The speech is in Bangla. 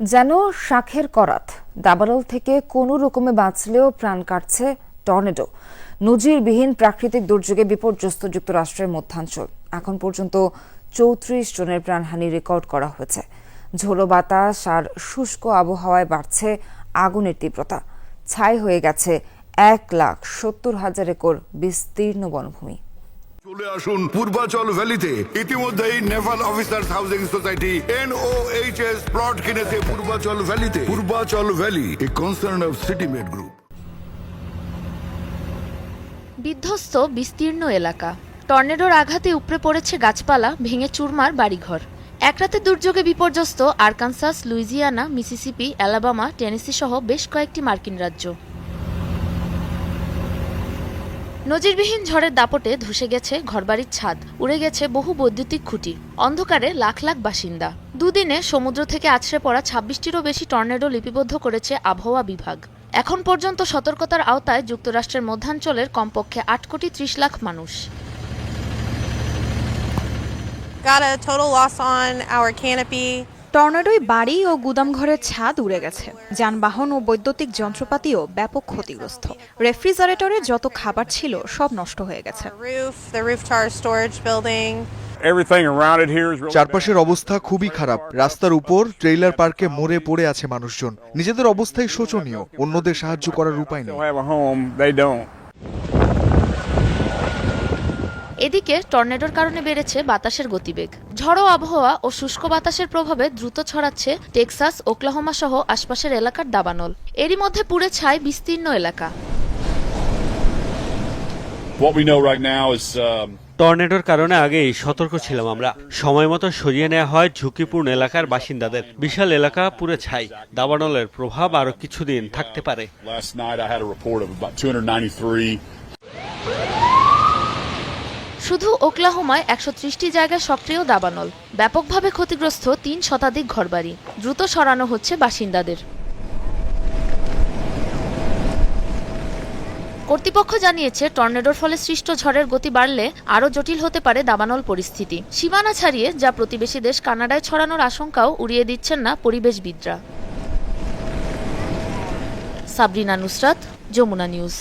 যেন শাখের করাত। দাবানল থেকে কোনো রকমে বাঁচলেও প্রাণ কাটছে টর্নেডো। নজিরবিহীন প্রাকৃতিক দুর্যোগে বিপর্যস্ত যুক্তরাষ্ট্রের মধ্যাঞ্চল। এখন পর্যন্ত চৌত্রিশ জনের প্রাণহানি রেকর্ড করা হয়েছে। ঝোড়ো বাতাস আর শুষ্ক আবহাওয়ায় বাড়ছে আগুনের তীব্রতা। ছাই হয়ে গেছে এক লাখ সত্তর হাজার একর বিস্তীর্ণ বনভূমি। চলে আসুন পূর্বাচল ভ্যালিতে। ইতিমধ্যেই naval officer housing society, NOHS plot কিনেছে Purbachal ভ্যালিতে। Purbachal valley, a concern of city made group বিধ্বস্ত, বিস্তীর্ণ এলাকা। টর্নেডোর আঘাতে উপড়ে পড়েছে গাছপালা, ভেঙে চুরমার বাড়িঘর। এক রাতে দুর্যোগে বিপর্যস্ত Arkansas, Louisiana, Mississippi, Alabama Tennessee সহ বেশ কয়েকটি মার্কিন রাজ্য। নজিরবিহীন ঝড়ের দাপটে ধসে গেছে ঘরবাড়ির ছাদ, উড়ে গেছে বহু বৈদ্যুতিক খুঁটি, অন্ধকারে লাখ লাখ বাসিন্দা। দুদিনে সমুদ্র থেকে আছড়ে পড়া ছাব্বিশটিরও বেশি টর্নেডো লিপিবদ্ধ করেছে আবহাওয়া বিভাগ। এখন পর্যন্ত সতর্কতার আওতায় যুক্তরাষ্ট্রের মধ্যাঞ্চলের কমপক্ষে আট কোটি ত্রিশ লাখ মানুষ। Got a total loss on our canopy. টর্নেডোয় বাড়ি ও গুদামঘরের ছাদ উড়ে গেছে। যানবাহন ও বৈদ্যুতিক যন্ত্রপাতিও ব্যাপক ক্ষতিগ্রস্ত। রেফ্রিজারেটরে যত খাবার ছিল সব নষ্ট হয়ে গেছে। চারপাশের অবস্থা খুবই খারাপ। রাস্তার উপর ট্রেইলার পার্কে মরে পড়ে আছে মানুষজন। নিজেদের অবস্থাই শোচনীয়। অন্যদের সাহায্য করার উপায় নেই। এদিকে টর্নেডোর কারণে বেড়েছে বাতাসের গতিবেগ। ঝড়ো আবহাওয়া ও শুষ্ক বাতাসের প্রভাবে দ্রুত ছড়াচ্ছে টেক্সাস ওক্লাহোমা সহ আশপাশের এলাকার দাবানল। এরই মধ্যে পুড়ে ছাই বিস্তীর্ণ এলাকা। Um, টর্নেডোর কারণে আগেই সতর্ক ছিলাম আমরা। সময় মতো সরিয়ে নেওয়া হয় ঝুঁকিপূর্ণ এলাকার বাসিন্দাদের। বিশাল এলাকা পুরো ছাই। দাবানলের প্রভাব আরও কিছুদিন থাকতে পারে। শুধু ওকলাহোমায় একশো ত্রিশটি জায়গায় সক্রিয় দাবানল। ব্যাপকভাবে ক্ষতিগ্রস্ত তিন শতাধিক ঘরবাড়ি। দ্রুত সরানো হচ্ছে বাসিন্দাদের। কর্তৃপক্ষ জানিয়েছে, টর্নেডোর ফলে সৃষ্ট ঝড়ের গতি বাড়লে আরও জটিল হতে পারে দাবানল পরিস্থিতি। সীমানা ছাড়িয়ে যা প্রতিবেশী দেশ কানাডায় ছড়ানোর আশঙ্কাও উড়িয়ে দিচ্ছেন না পরিবেশবিদরা। সাবরিনা নুসরাত, যমুনা নিউজ।